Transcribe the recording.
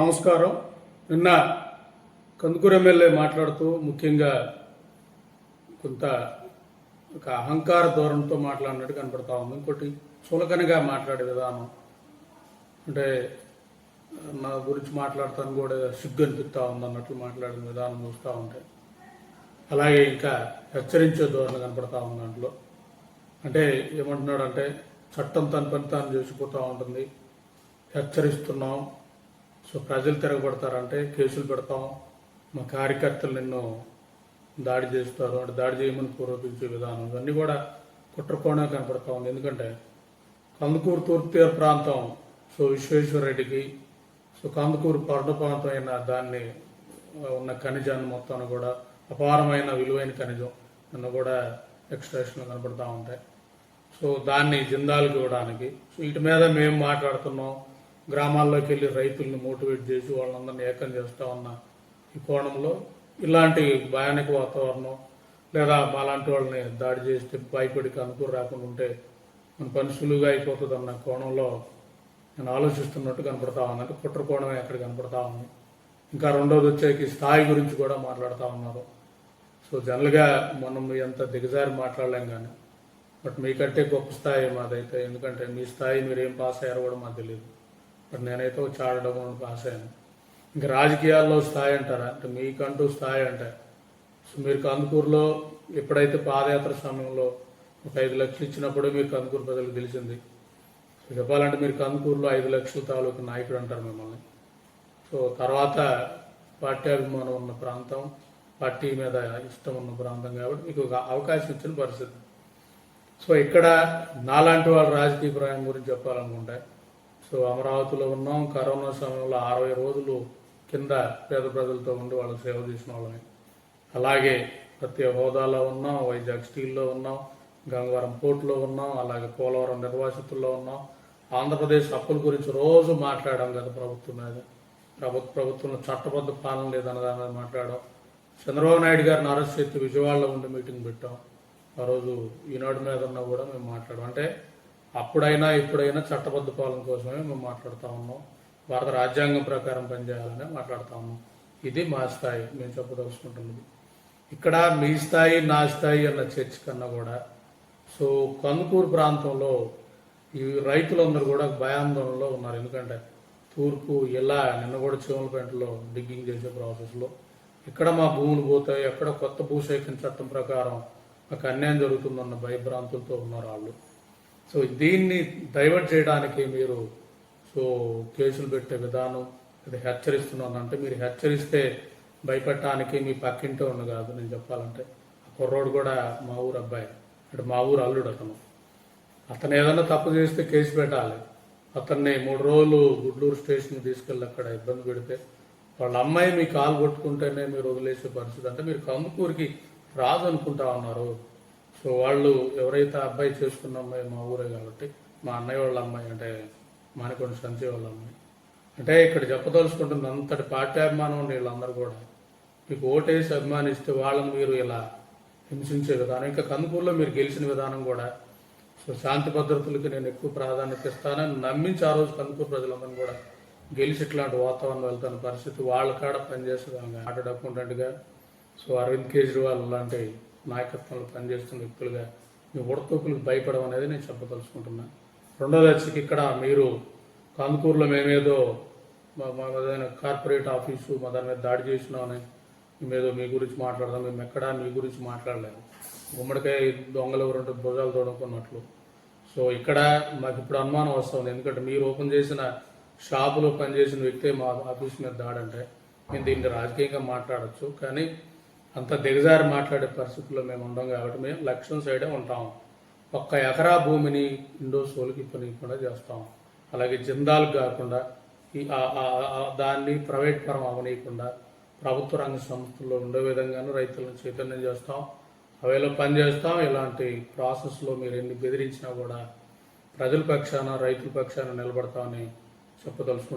నమస్కారం. నిన్న కందుకూరు ఎమ్మెల్యే మాట్లాడుతూ ముఖ్యంగా కొంత ఒక అహంకార ధోరణితో మాట్లాడినట్టు కనపడతా ఉంది. ఇంకోటి చులకనగా మాట్లాడే విధానం. అంటే నా గురించి మాట్లాడతాను కూడా సిగ్గు అనిపిస్తూ ఉంది అన్నట్లు మాట్లాడిన విధానం చూస్తూ ఉంటే. అలాగే ఇంకా హెచ్చరించే ధోరణి కనపడతా ఉంది దాంట్లో. అంటే ఏమంటున్నాడు అంటే చట్టం తన పని తాను చేసిపోతూ ఉంటుంది. హెచ్చరిస్తున్నాం. సో ప్రజలు తిరగబడతారంటే కేసులు పెడతాం. మా కార్యకర్తలు నిన్ను దాడి చేస్తారు అంటే దాడి చేయమని పూర్వపించే విధానం. ఇవన్నీ కూడా కుట్రకోణం కనపడతా ఉంది. ఎందుకంటే కందుకూరు తూర్పు తీర ప్రాంతం సో విశ్వేశ్వర రెడ్డికి సో కందుకూరు పర్ణ ప్రాంతం అయిన దాన్ని ఉన్న ఖనిజాన్ని మొత్తాన్ని కూడా అపారమైన విలువైన ఖనిజం నిన్న కూడా ఎక్స్ట్రాక్షన్లు కనపడతా ఉంటాయి. సో దాన్ని జిందాలు ఇవ్వడానికి సో వీటి మీద మేము మాట్లాడుతున్నాం. గ్రామాల్లోకి వెళ్ళి రైతుల్ని మోటివేట్ చేసి వాళ్ళందరినీ ఏకం చేస్తా ఉన్న ఈ కోణంలో ఇలాంటి భయానక వాతావరణం లేదా మాలాంటి వాళ్ళని దాడి చేస్తే భయపడికి కనుకూరు రాకుండా ఉంటే మన పని సులువుగా అయిపోతుంది అన్న కోణంలో నేను ఆలోచిస్తున్నట్టు కనపడతా ఉన్నాను అంటే కుట్ర కోణమే అక్కడ కనపడతా ఉంది. ఇంకా రెండోది వచ్చేకి స్థాయి గురించి కూడా మాట్లాడుతూ ఉన్నారు. సో జనరల్గా మనం ఎంత దిగజారి మాట్లాడలేం కానీ బట్ మీకంటే గొప్ప స్థాయి మాదైతే ఎందుకంటే మీ స్థాయి మీరు ఏం పాస్ అయ్యారో కూడా మాకు తెలియదు. బట్ నేనైతే ఒక చాడడం పాస్ అయ్యాను ఇంకా రాజకీయాల్లో స్థాయి అంటారా? అంటే మీకంటూ స్థాయి అంటే. సో మీరు కందుకూరులో ఎప్పుడైతే పాదయాత్ర సమయంలో ఒక ఐదు లక్షలు ఇచ్చినప్పుడే మీరు కందుకూరు ప్రజలకు తెలిసింది. చెప్పాలంటే మీరు కందుకూరులో ఐదు లక్షల తాలూకు నాయకుడు అంటారు మిమ్మల్ని. సో తర్వాత పార్టీ అభిమానం ఉన్న ప్రాంతం పార్టీ మీద ఇష్టం ఉన్న ప్రాంతం కాబట్టి మీకు ఒక అవకాశం ఇచ్చిన పరిస్థితి. సో ఇక్కడ నాలాంటి వాళ్ళ రాజకీయ ప్రయాణం గురించి చెప్పాలనుకుంటే సో అమరావతిలో ఉన్నాం. కరోనా సమయంలో అరవై రోజులు కింద పేద ప్రజలతో ఉండి వాళ్ళకి సేవ చేసిన వాళ్ళని అలాగే ప్రతి హోదాలో ఉన్నాం. వైజాగ్ స్టీల్లో ఉన్నాం. గంగవరం పోర్టులో ఉన్నాం. అలాగే పోలవరం నిర్వాసితుల్లో ఉన్నాం. ఆంధ్రప్రదేశ్ అప్పుల గురించి రోజు మాట్లాడడం కదా ప్రభుత్వం మీద. ప్రభుత్వ ప్రభుత్వంలో చట్టబద్ధ పాలన లేదన్న దాని మీద మాట్లాడడం. చంద్రబాబు నాయుడు గారిని అరెస్ట్ చేసి విజయవాడలో ఉండి మీటింగ్ పెట్టాం. ఆ రోజు ఈనాడు మీద ఉన్నా కూడా మేము మాట్లాడడం. అంటే అప్పుడైనా ఇప్పుడైనా చట్టబద్ధ పాలన కోసమే మేము మాట్లాడుతూ ఉన్నాం. భారత రాజ్యాంగం ప్రకారం పనిచేయాలని మాట్లాడుతూ ఉన్నాం. ఇది మా స్థాయి. మేము చెప్పదలుచుకుంటున్నది. ఇక్కడ మీ స్థాయి నా స్థాయి అన్న చర్చ కన్నా కూడా సో కందుకూరు ప్రాంతంలో ఈ రైతులందరూ కూడా భయాందోళనలో ఉన్నారు. ఎందుకంటే తూర్పు ఇలా నిన్న కూడా చీమలపేటలో డిగ్గింగ్ చేసే ప్రాసెస్లో ఇక్కడ మా భూములు పోతాయి ఎక్కడ కొత్త భూసేకరణ చట్టం ప్రకారం మాకు అన్యాయం జరుగుతుందన్న భయభ్రాంతులతో ఉన్నారు వాళ్ళు. సో దీన్ని డైవర్ట్ చేయడానికి మీరు సో కేసులు పెట్టే విధానం ఇది హెచ్చరిస్తున్నాను. అంటే మీరు హెచ్చరిస్తే భయపెట్టడానికి మీ పక్కింటే ఉన్న కాదు నేను చెప్పాలంటే. కుర్రోడు కూడా మా ఊరు అబ్బాయి. అంటే మా ఊరు అల్లుడు అతను. అతను ఏదైనా తప్పు చేస్తే కేసు పెట్టాలి. అతన్ని మూడు రోజులు గుడ్లూరు స్టేషన్కి తీసుకెళ్ళి అక్కడ ఇబ్బంది పెడితే వాళ్ళ అమ్మాయి మీ కాలు కొట్టుకుంటేనే మీరు వదిలేసే పరిస్థితి. అంటే మీరు కందుకూరికి రాదు అనుకుంటా ఉన్నారు. సో వాళ్ళు ఎవరైతే అబ్బాయి చేసుకున్న అమ్మాయి మా ఊరే కాబట్టి మా అన్నయ్య వాళ్ళ అమ్మాయి అంటే మానికొండ సంచి వాళ్ళ అమ్మాయి. అంటే ఇక్కడ చెప్పదలుచుకుంటుంది అంతటి పార్టీ అభిమానం ఉండే వీళ్ళందరూ కూడా. మీకు ఓటేసి అభిమానిస్తే వాళ్ళని మీరు ఇలా హింసించే విధానం ఇంకా కందుకూరులో మీరు గెలిచిన విధానం కూడా. సో శాంతి భద్రతలకి నేను ఎక్కువ ప్రాధాన్యత ఇస్తానని నమ్మించి ఆ రోజు కందుకూరు ప్రజలందరూ కూడా గెలిచి ఇట్లాంటి వాతావరణం వెళ్తున్న పరిస్థితి వాళ్ళ కాడ పనిచేస్తుంది ఆటో అకౌంటెంట్గా సో అరవింద్ కేజ్రీవాల్ లాంటి నాయకత్వంలో పనిచేస్తున్న వ్యక్తులుగా మీ ఉడతూపులకు భయపడడం అనేది నేను చెప్పదలుచుకుంటున్నాను రెండో దశకి ఇక్కడ మీరు కందుకూరులో మేమేదో మా- ఏదైనా కార్పొరేట్ ఆఫీసు మా దాని మీద దాడి చేసినామని మేమేదో మీ గురించి మాట్లాడదాం మేము ఎక్కడా మీ గురించి మాట్లాడలేము గుమ్మడికాయ దొంగలు రెండు భుజాలు తోడుకున్నట్లు. సో ఇక్కడ మాకు ఇప్పుడు అనుమానం వస్తుంది. ఎందుకంటే మీరు ఓపెన్ చేసిన షాపులో పనిచేసిన వ్యక్తే మా ఆఫీస్ మీద దాడంటే మేము దీన్ని రాజకీయంగా మాట్లాడచ్చు. కానీ అంత దిగజారి మాట్లాడే పరిస్థితుల్లో మేము ఉండం కాబట్టి మేము లక్ష్యం సైడే ఉంటాం. ఒక్క ఎకరా భూమిని ఇండో సోలికి పనికుండా చేస్తాం. అలాగే జిందాలు కాకుండా ఈ దాన్ని ప్రైవేట్ పరం అవనీయకుండా ప్రభుత్వ రంగ సంస్థల్లో ఉండే విధంగానూ రైతులను చైతన్యం చేస్తాం. అవేలో పనిచేస్తాం ఇలాంటి ప్రాసెస్లో మీరు ఎన్ని బెదిరించినా కూడా ప్రజల పక్షాన రైతుల పక్షాన నిలబడతామని చెప్పదలుచుకుంటున్నాం.